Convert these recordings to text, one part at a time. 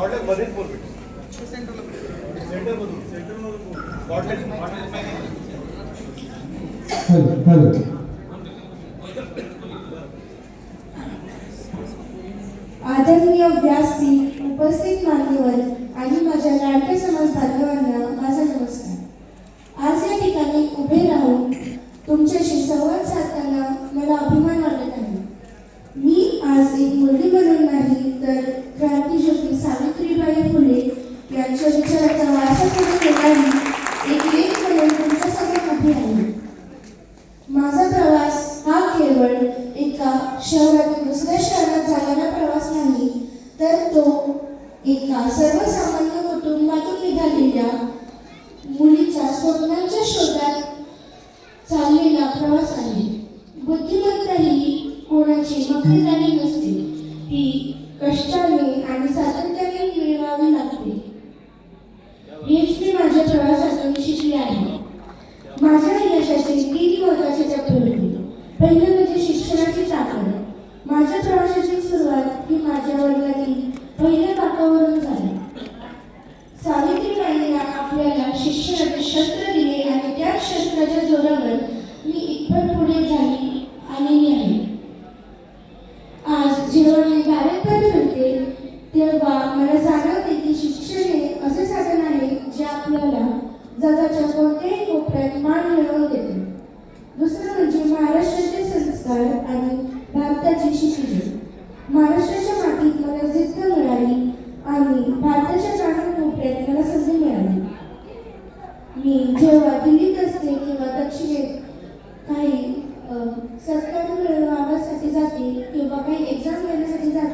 शॉर्टलेस मध्येच बोल शॉर्टलेस hello hello आदरणीय व्यासपीठ उपस्थित मान्यवर आणि माझ्या लाडक्या समाज बांधवांना माझा नमस्कार. आज या ठिकाणी उभे राहून तुमच्याशी संवाद साधताना मला अभिमान वाटत आहे. मी आज एक मुलगी म्हणून नाही तर क्रांतीज्योती सावित्रीबाई फुले यांच्या विचाराचा वारसा पुढे नेणारी एक लेख म्हणून तुमच्यासमोर उभी आहे. माझा प्रवास हा केवळ एका शहरातून दुसऱ्या शहरात झालेला प्रवास नाही तर तो एका सर्वसामान्य कुटुंबातून निघालेल्या मुलीच्या स्वप्नांच्या शोधात चाललेला प्रवास आहे. बुद्धिमत्ता ही कोणाची नोकरीदारी नसते. ती कष्टाने आणि सातत्याने मिळवावी लागते. हेच मी माझ्या प्रवासातून शिकले आहे. माझ्या यशाचे तीन महत्त्वाचे टप्पे होते. पहिलं म्हणजे शिक्षणाची ताकद. माझ्या प्रवासाची सुरुवात ही माझ्या वडिलांनी पहिल्या पाकावरून झाली. सावित्रीबाईंना आपल्याला शिक्षणाचे शस्त्र दिले आणि त्या शस्त्राच्या जोरावर मी इतपत पुढे झाली आलेली आहे. आज जेव्हा मी भारतभर तेव्हा मला जाणवते की शिक्षण हे असे साधन आहे जे आपल्याला जगाच्या कोणत्याही कोपऱ्यात मान मिळवून देते. दुसरं म्हणजे महाराष्ट्राचे संस्कार आणि भारताची शिक्षण. महाराष्ट्राच्या मातीत मला जिद्द मिळाली आणि भारताच्या कानाकोपऱ्यात मला संधी मिळाली. मी जेव्हा दिल्लीत असते किंवा दक्षिणेत काही सत्कार मिळवण्यासाठी जाते किंवा काही एक्झाम देण्यासाठी जाते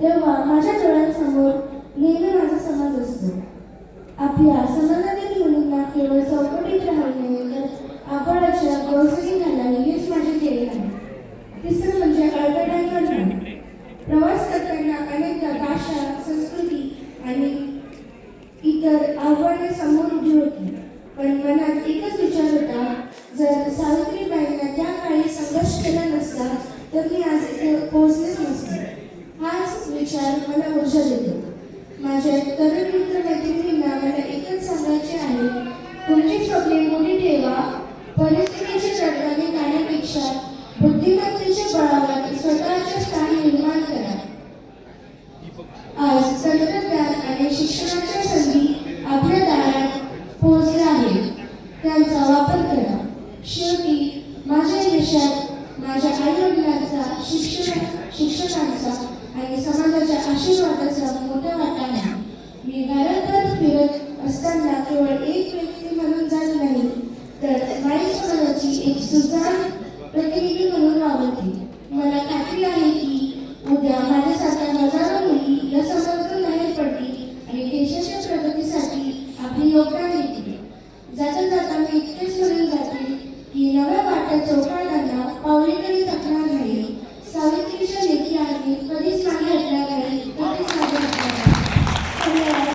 तेव्हा माझ्या डोळ्यांसमोर नेहमी माझा समाज असतो. आपल्या समाजातील मुलींना केवळ चौकटीत राहणे तर अशा गवसणी घालावी हेच माझे ध्येय आहे तिसरं म्हणजे अडगडांवर म्हणजे प्रवास करताना अनेकदा भाषा संस्कृती आणि इतर आव्हाने समोर उभी होती. पण मनात एकच विचार होता जर सावित्रीबाईंना त्या काळी संघर्ष केला नसता तर मी आज इथे पोहोचले मला देतो माझ्या तरुण मित्र मैत्रिणींना मला एकच सांगायचे आहे तुमची स्वप्ने मोठी ठेवा परिस्थितीच्या रडगाने गाण्यापेक्षा बुद्धिमत्तेच्या बळावर स्वतःचे स्थान निर्माण करा. आज तंत्रज्ञान आणि शिक्षणाच्या संधी आपल्या दारात पोहोचल्या आहेत. त्यांचा वापर करा. शेवटी माझ्या यशात माझ्या आई वडिलांचा शिक्षण शिक्षकांचा आणि समाजाचा अशी वाटत मोठ्या वाटा आहे मी भारतभर फिरत असताना केवळ एक व्यक्ती म्हणून जात नाही तर माई समाजाची एक सुजाण